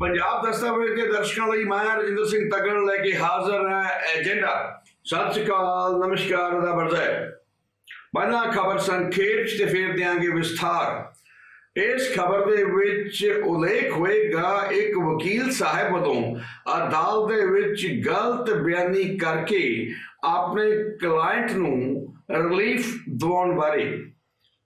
ਪੰਜਾਬ ਦਸਤਾਵੇਜ਼ ਦੇ ਦਰਸ਼ਕਾਂ ਲਈ ਮੈਂ ਰਜਿੰਦਰ ਸਿੰਘ ਤਗੜ ਲੈ ਕੇ ਹਾਜ਼ਰ ਹਾਂ ਏਜੰਡਾ। ਸਤਿ ਸ਼੍ਰੀ ਅਕਾਲ, ਨਮਸਕਾਰ ਦਾ ਵਰਦਾ ਪਹਿਲਾਂ ਖਬਰ ਸੰਖੇਪ ਤੇ ਫਿਰ ਦਿਆਂਗੇ ਵਿਸਥਾਰ। ਇਸ ਖਬਰ ਦੇ ਵਿੱਚ ਉਲੇਖ ਹੋਏਗਾ, ਇੱਕ ਵਕੀਲ ਸਾਹਿਬ ਵੱਲੋਂ ਅਦਾਲਤ ਦੇ ਵਿੱਚ ਗਲਤ ਬਿਆਨੀ ਕਰਕੇ ਆਪਣੇ ਕਲਾਇੰਟ ਨੂੰ ਰਿਲੀਫ ਦਿਵਾਉਣ ਬਾਰੇ।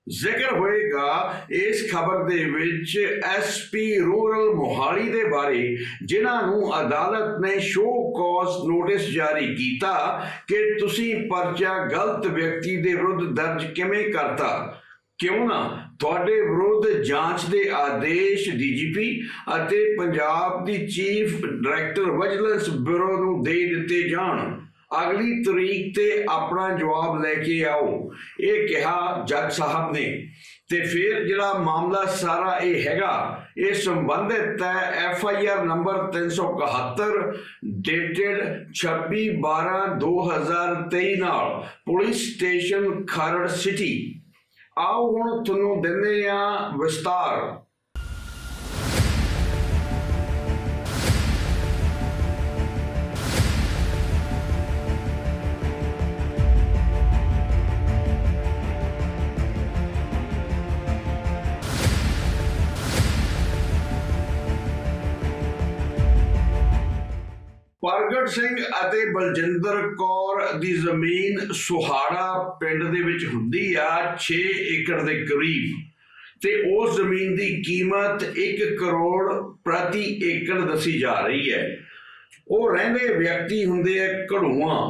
ਜ਼ਿਕਰ ਹੋਏਗਾ ਇਸ ਖਬਰ ਦੇ ਵਿੱਚ ਐਸਪੀ ਰੂਰਲ ਮੋਹਾਲੀ ਦੇ ਬਾਰੇ, ਜਿਨ੍ਹਾਂ ਨੂੰ ਅਦਾਲਤ ਨੇ ਸ਼ੋ ਕਾਜ਼ ਨੋਟਿਸ ਜਾਰੀ ਕੀਤਾ ਕਿ ਤੁਸੀਂ ਪਰਚਾ ਗਲਤ ਵਿਅਕਤੀ ਦੇ ਵਿਰੁੱਧ ਦਰਜ ਕਿਵੇਂ ਕਰਤਾ। ਕਿਉਂ ਨਾ? ਤੁਹਾਡੇ ਵਿਰੁੱਧ ਜਾਂਚ ਦੇ ਆਦੇਸ਼ ਡੀਜੀਪੀ ਅਤੇ ਪੰਜਾਬ ਦੀ ਚੀਫ ਡਾਇਰੈਕਟਰ ਵਿਜੀਲੈਂਸ ਬਿਊਰੋ ਨੂੰ ਦੇ ਦਿੱਤੇ ਜਾਣ। ਅਗਲੀ ਤਰੀਕ ਤੇ ਆਪਣਾ ਜਵਾਬ ਲੈ ਕੇ ਆਓ। ਇਹ ਕਿਹਾ ਜੱਜ ਸਾਹਿਬ ਨੇ। ਤੇ ਫਿਰ ਜਿਹੜਾ ਮਾਮਲਾ ਸਾਰਾ ਇਹ ਹੈਗਾ, ਇਹ ਸੰਬੰਧਿਤ ਹੈ F I R number 371 dated 26 12 2023 ਨਾਲ, ਪੁਲਿਸ ਸਟੇਸ਼ਨ ਖਰੜ ਸਿਟੀ। ਆਓ ਹੁਣ ਤੁਹਾਨੂੰ ਦਿੰਦੇ ਆ ਵਿਸਤਾਰ। ਪ੍ਰਗਟ ਸਿੰਘ ਅਤੇ ਬਲਜਿੰਦਰ ਕੌਰ ਦੀ ਜ਼ਮੀਨ ਸੁਹਾੜਾ ਪਿੰਡ ਦੇ ਵਿੱਚ ਹੁੰਦੀ ਆ 6 ਏਕੜ ਦੇ ਕਰੀਬ। ਤੇ ਉਸ ਜ਼ਮੀਨ ਦੀ ਕੀਮਤ 1 ਕਰੋੜ ਪ੍ਰਤੀ ਏਕੜ ਦੱਸੀ ਜਾ ਰਹੀ ਹੈ। ਉਹ ਰਹਿੰਦੇ ਵਿਅਕਤੀ ਹੁੰਦੇ ਆ ਘੜੂਆਂ,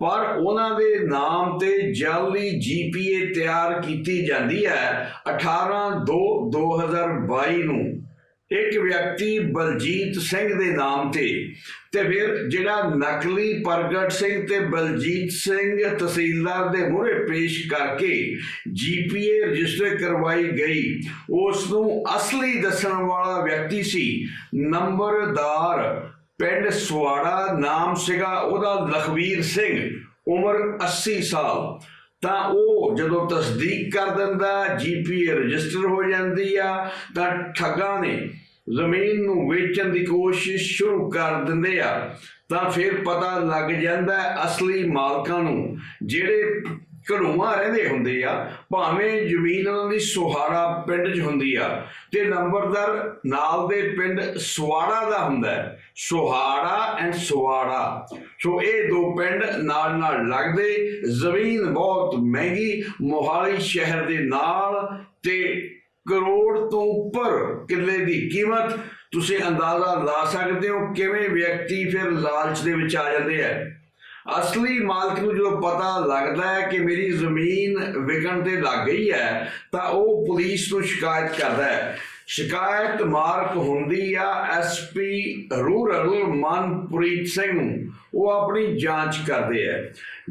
ਪਰ ਉਹਨਾਂ ਦੇ ਨਾਮ ਤੇ ਜਾਲੀ ਜੀਪੀਏ ਤਿਆਰ ਕੀਤੀ ਜਾਂਦੀ ਹੈ 18 2 2022 ਨੂੰ। ਇੱਕ ਵਿਅਕਤੀ ਬਲਜੀਤ ਸਿੰਘ ਦੇ ਨਾਮ ਤੇ ਤੇ ਫਿਰ ਜਿਹੜਾ ਨਕਲੀ ਪ੍ਰਗਟ ਸਿੰਘ ਤੇ ਬਲਜੀਤ ਸਿੰਘ ਤਹਿਸੀਲਦਾਰ ਦੇ ਮੂਹਰੇ ਪੇਸ਼ ਕਰਕੇ ਜੀਪੀਏ ਰਜਿਸਟਰ ਕਰਵਾਈ ਗਈ ਉਸ ਨੂੰ ਅਸਲੀ ਦੱਸਣ ਵਾਲਾ ਵਿਅਕਤੀ ਸੀ, ਨੰਬਰਦਾਰ ਪਿੰਡ ਸਵਾੜਾ ਨਾਮ ਸੀਗਾ, ਉਹਦਾ ਲਖਵੀਰ ਸਿੰਘ, ਉਮਰ 80 ਸਾਲ। ਤਾਂ ਉਹ ਜਦੋਂ ਤਸਦੀਕ ਕਰ ਦਿੰਦਾ ਜੀਪੀਏ ਰਜਿਸਟਰ ਹੋ ਜਾਂਦੀ ਆ, ਤਾਂ ਠੱਗਾਂ ਨੇ ਜ਼ਮੀਨ ਨੂੰ ਵੇਚਣ ਦੀ ਕੋਸ਼ਿਸ਼ ਸ਼ੁਰੂ ਕਰ ਦਿੰਦੇ ਆ। ਤਾਂ ਫਿਰ ਪਤਾ ਲੱਗ ਜਾਂਦਾ ਅਸਲੀ ਮਾਲਕਾਂ ਨੂੰ, ਜਿਹੜੇ ਘੜੂਆਂ ਰਹਿੰਦੇ ਹੁੰਦੇ ਆ, ਭਾਵੇਂ ਜ਼ਮੀਨ ਉਹਨਾਂ ਦੀ ਸੁਹਾੜਾ ਪਿੰਡ 'ਚ ਹੁੰਦੀ ਆ, ਤੇ ਨੰਬਰਦਾਰ ਨਾਲ ਦੇ ਪਿੰਡ ਸਵਾੜਾ ਦਾ ਹੁੰਦਾ ਹੈ। ਸੁਹਾੜਾ ਐਂਡ ਸਵਾੜਾ। ਸੋ ਇਹ ਦੋ ਪਿੰਡ ਨਾਲ ਨਾਲ ਲੱਗਦੇ, ਜ਼ਮੀਨ ਬਹੁਤ ਮਹਿੰਗੀ, ਮੋਹਾਲੀ ਸ਼ਹਿਰ ਦੇ ਨਾਲ, ਤੇ ਕਰੋੜ ਤੋਂ ਉੱਪਰ ਕਿੱਲੇ ਦੀ ਕੀਮਤ ਤੁਸੀਂ ਅੰਦਾਜ਼ਾ ਲਾ ਸਕਦੇ ਹੋ ਕਿਵੇਂ ਵਿਅਕਤੀ ਫਿਰ ਲਾਲਚ ਦੇ ਵਿੱਚ ਆ ਜਾਂਦੇ ਆ। ਅਸਲੀ ਮਾਲਕ ਨੂੰ ਜਦੋਂ ਪਤਾ ਲੱਗਦਾ ਹੈ ਕਿ ਮੇਰੀ ਜ਼ਮੀਨ ਵਿਕਣ ਤੇ ਲੱਗ ਗਈ ਹੈ, ਤਾਂ ਉਹ ਪੁਲਿਸ ਨੂੰ ਸ਼ਿਕਾਇਤ ਕਰਦਾ ਹੈ। ਸ਼ਿਕਾਇਤ ਮਾਰਕ ਹੁੰਦੀ ਆ ਐਸਪੀ ਰੂਰਲ ਮਨਪ੍ਰੀਤ ਸਿੰਘ। ਨੂੰ ਉਹ ਆਪਣੀ ਜਾਂਚ ਕਰਦੇ ਆ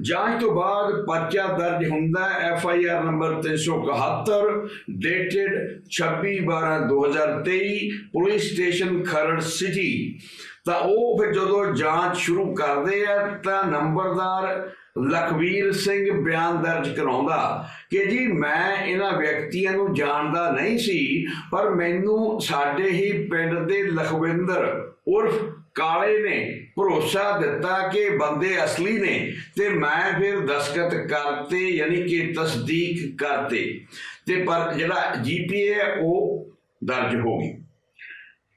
ਜਾਂਚ ਤੋਂ ਬਾਅਦ ਪਰਚਾ ਦਰਜ ਹੁੰਦਾ F I R number 371 dated 26 12 2023 police station Kharar city. ਤਾਂ ਉਹ ਫਿਰ ਜਦੋਂ ਜਾਂਚ ਸ਼ੁਰੂ ਕਰਦੇ ਆ ਤਾਂ ਨੰਬਰਦਾਰ ਲਖਵੀਰ ਸਿੰਘ ਬਿਆਨ ਦਰਜ ਕਰਾਉਂਦਾ ਕਿ ਜੀ ਮੈਂ ਇਹਨਾਂ ਵਿਅਕਤੀਆਂ ਨੂੰ ਜਾਣਦਾ ਨਹੀਂ ਸੀ, ਪਰ ਮੈਨੂੰ ਸਾਡੇ ਹੀ ਪਿੰਡ ਦੇ ਲਖਵਿੰਦਰ ਉਰਫ ਕਾਲੇ ਨੇ ਭਰੋਸਾ ਦਿੱਤਾ ਕਿ ਬੰਦੇ ਅਸਲੀ ਨੇ ਤੇ ਮੈਂ ਫਿਰ ਦਸਖਤ ਕਰਤੇ, ਯਾਨੀ ਕਿ ਤਸਦੀਕ ਕਰਤੇ। ਤੇ ਪਰ ਜਿਹੜਾ ਜੀਪੀਏ ਉਹ ਦਰਜ ਹੋ ਗਈ।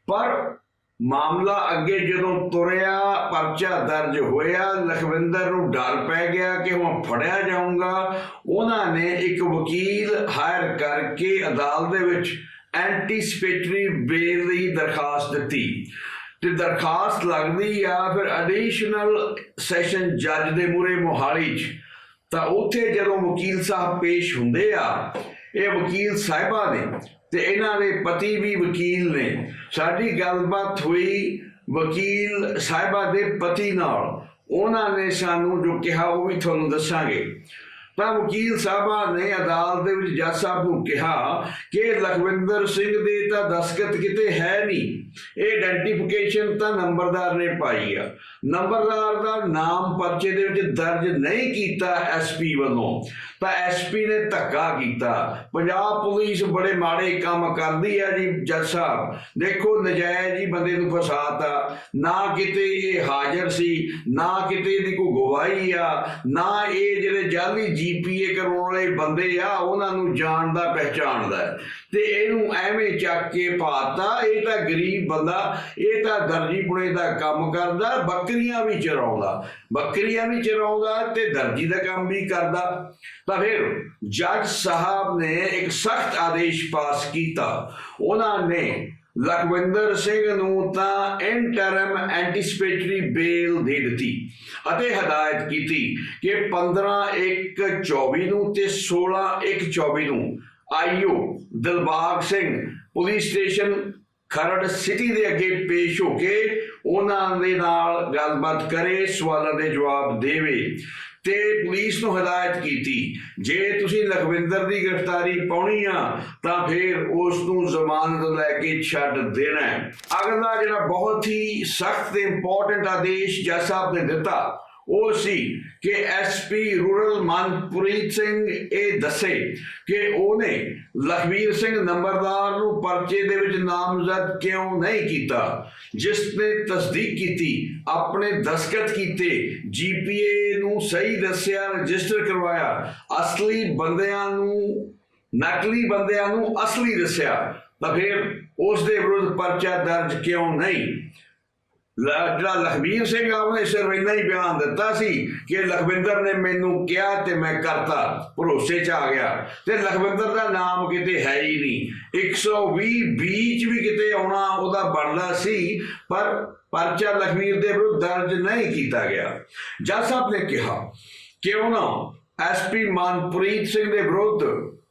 ਪਰ ਮਾਮਲਾ ਅੱਗੇ ਜਦੋਂ ਤੁਰਿਆ, ਪਰਚਾ ਦਰਜ ਹੋਇਆ, ਲਖਵਿੰਦਰ ਨੂੰ ਡਰ ਪੈ ਗਿਆ ਕਿ ਹੁਣ ਫੜਿਆ ਜਾਊਗਾ। ਉਹਨਾਂ ਨੇ ਇੱਕ ਵਕੀਲ ਹਾਇਰ ਕਰਕੇ ਅਦਾਲਤ ਦੇ ਵਿੱਚ ਐਂਟੀਸਪੇਟਰੀ ਬੇਲ ਦੀ ਦਰਖਾਸਤ ਦਿੱਤੀ। ਤੇ ਦਰਖਾਸਤ ਲੱਗਦੀ ਆ, ਫਿਰ ਐਡੀਸ਼ਨਲ ਸੈਸ਼ਨ ਜੱਜ ਦੇ ਮੂਹਰੇ ਮੋਹਾਲੀ 'ਚ। ਤਾਂ ਉੱਥੇ ਜਦੋਂ ਵਕੀਲ ਸਾਹਿਬ ਪੇਸ਼ ਹੁੰਦੇ ਆ, ਇਹ ਵਕੀਲ ਸਾਹਿਬਾਂ ਨੇ ਤੇ ਇਹਨਾਂ ਦੇ ਪਤੀ ਵੀ ਵਕੀਲ ਨੇ। ਸਾਡੀ ਗੱਲਬਾਤ ਹੋਈ ਵਕੀਲ ਸਾਹਿਬਾ ਦੇ ਪਤੀ ਨਾਲ। ਉਹਨਾਂ ਨੇ ਸਾਨੂੰ ਜੋ ਕਿਹਾ ਉਹ ਵੀ ਤੁਹਾਨੂੰ ਦੱਸਾਂਗੇ। ਤਾਂ ਵਕੀਲ ਸਾਹਿਬਾਂ ਨੇ ਅਦਾਲਤ ਦੇ ਵਿੱਚ ਜੱਜ ਸਾਹਿਬ ਨੂੰ ਕਿਹਾ ਕਿ ਲਖਵਿੰਦਰ ਸਿੰਘ ਦੇ ਤਾਂ ਦਸਖਤ ਕਿਤੇ ਹੈ ਨਹੀਂ। ਇਹ ਆਇਡੈਂਟੀਫਿਕੇਸ਼ਨ ਤਾਂ ਨੰਬਰਦਾਰ ਨੇ ਪਾਈ ਆ। ਨੰਬਰਦਾਰ ਦਾ ਨਾਮ ਪਰਚੇ ਦੇ ਵਿੱਚ ਦਰਜ ਨਹੀਂ ਕੀਤਾ ਐਸਪੀ ਵੱਲੋਂ। ਤਾਂ ਐਸਪੀ ਨੇ ਧੱਕਾ ਕੀਤਾ। ਪੰਜਾਬ ਪੁਲਿਸ ਬੜੇ ਮਾੜੇ ਕੰਮ ਕਰਦੀ ਆ ਜੀ ਜੱਜ ਸਾਹਿਬ। ਦੇਖੋ ਨਜਾਇਜ਼ ਹੀ ਬੰਦੇ ਨੂੰ ਫਸਾਤਾ ਨਾ ਕਿਤੇ ਇਹ ਹਾਜ਼ਰ ਸੀ, ਨਾ ਕਿਤੇ ਇਹਦੀ ਕੋਈ ਗਵਾਹੀ ਆ, ਨਾ ਇਹ ਜਿਹੜੇ ਜਾਲੀ ਜੀਪੀਏ ਕਰਾਉਣ ਵਾਲੇ ਬੰਦੇ ਆ, ਉਹਨਾਂ ਨੂੰ ਜਾਣਦਾ ਪਹਿਚਾਣਦਾ ਤੇ ਇਹਨੂੰ ਐਵੇਂ ਚੱਕ ਕੇ ਪਾਤਾ, ਇਹ ਤਾਂ ਗਰੀਬ ਬੰਦਾ, ਇਹ ਤਾਂ ਦਰਜੀ ਪੁਣੇ ਦਾ ਕੰਮ ਕਰਦਾ, ਬੱਕਰੀਆਂ ਵੀ ਚਰਾਉਂਦਾ। ਬੱਕਰੀਆਂ ਵੀ ਚਰਾਉਂਦਾ ਤੇ ਦਰਜੀ ਦਾ ਕੰਮ ਵੀ ਕਰਦਾ। ਤਾਂ ਫਿਰ ਜੱਜ ਸਾਹਿਬ ਨੇ ਇੱਕ ਸਖਤ ਆਦੇਸ਼ ਪਾਸ ਕੀਤਾ। ਉਹਨਾਂ ਨੇ ਲਖਵਿੰਦਰ ਸਿੰਘ ਨੂੰ ਤਾਂ ਇੰਟਰਮ ਐਂਟੀਸਪੇਟਰੀ ਬੇਲ ਦੇ ਦਿੱਤੀ ਅਤੇ ਹਦਾਇਤ ਕੀਤੀ ਕਿ 15 1 24 ਨੂੰ ਤੇ 16 1 24 ਨੂੰ IO Dilbagh Singh police station Kharar city ਦੇ ਅੱਗੇ ਪੇਸ਼ ਹੋ ਕੇ ਉਹਨਾਂ ਦੇ ਨਾਲ ਗੱਲਬਾਤ ਕਰੇ, ਸਵਾਲਾਂ ਦੇ ਜਵਾਬ ਦੇਵੇ। ਤੇ ਪੁਲਿਸ ਨੂੰ ਹਦਾਇਤ ਕੀਤੀ, ਜੇ ਤੁਸੀਂ ਲਖਵਿੰਦਰ ਦੀ ਗ੍ਰਿਫਤਾਰੀ ਪਾਉਣੀ ਆ, ਤਾਂ ਫਿਰ ਉਸ ਨੂੰ ਜ਼ਮਾਨਤ ਲੈ ਕੇ ਛੱਡ ਦੇਣਾ ਅਗਲਾ ਜਿਹੜਾ ਬਹੁਤ ਹੀ ਸਖਤ ਤੇ ਇੰਪੋਰਟੈਂਟ ਆਦੇਸ਼ ਜੱਜ ਸਾਹਿਬ ਨੇ ਦਿੱਤਾ ਉਹ ਸੀ ਕਿ ਐਸਪੀ ਰੂਰਲ ਮਨਪ੍ਰੀਤ ਸਿੰਘ ਇਹ ਦੱਸੇ ਕਿ ਉਹਨੇ ਲਖਵੀਰ ਸਿੰਘ ਨੰਬਰਦਾਰ ਨੂੰ ਪਰਚੇ ਦੇ ਵਿੱਚ ਨਾਮਜ਼ਦ ਕਿਉਂ ਨਹੀਂ ਕੀਤਾ, ਜਿਸ ਨੇ ਤਸਦੀਕ ਕੀਤੀ, ਆਪਣੇ ਦਸਖਤ ਕੀਤੇ, ਜੀਪੀਏ ਨੂੰ ਸਹੀ ਦੱਸਿਆ, ਰਜਿਸਟਰ ਕਰਵਾਇਆ, ਅਸਲੀ ਬੰਦਿਆਂ ਨੂੰ, ਨਕਲੀ ਬੰਦਿਆਂ ਨੂੰ ਅਸਲੀ ਦੱਸਿਆ, ਤਾਂ ਫਿਰ ਉਸ ਦੇ ਵਿਰੁੱਧ ਪਰਚਾ ਦਰਜ ਕਿਉਂ ਨਹੀਂ? ਜਿਹੜਾ ਲਖਬੀਰ ਸਿੰਘ ਆ, ਉਹਨੇ ਸਿਰਫ ਇੰਨਾ ਹੀ ਬਿਆਨ ਦਿੱਤਾ ਸੀ ਕਿ ਲਖਵਿੰਦਰ ਨੇ ਮੈਨੂੰ ਕਿਹਾ ਤੇ ਮੈਂ ਕਰਤਾ, ਭਰੋਸੇ 'ਚ ਆ ਗਿਆ। ਤੇ ਲਖਵਿੰਦਰ ਦਾ ਨਾਮ ਕਿਤੇ ਹੈ ਹੀ ਨਹੀਂ। 120 ਬੀਚ ਵੀ ਕਿਤੇ ਆਉਣਾ ਉਹਦਾ ਬਣਦਾ ਸੀ, ਪਰ ਪਰਚਾ ਲਖਵੀਰ ਦੇ ਵਿਰੁੱਧ ਦਰਜ ਨਹੀਂ ਕੀਤਾ ਗਿਆ। ਜੱਜ ਸਾਹਿਬ ਨੇ ਕਿਹਾ, ਕਿਉਂ ਨਾ ਐਸਪੀ ਮਨਪ੍ਰੀਤ ਸਿੰਘ ਦੇ ਵਿਰੁੱਧ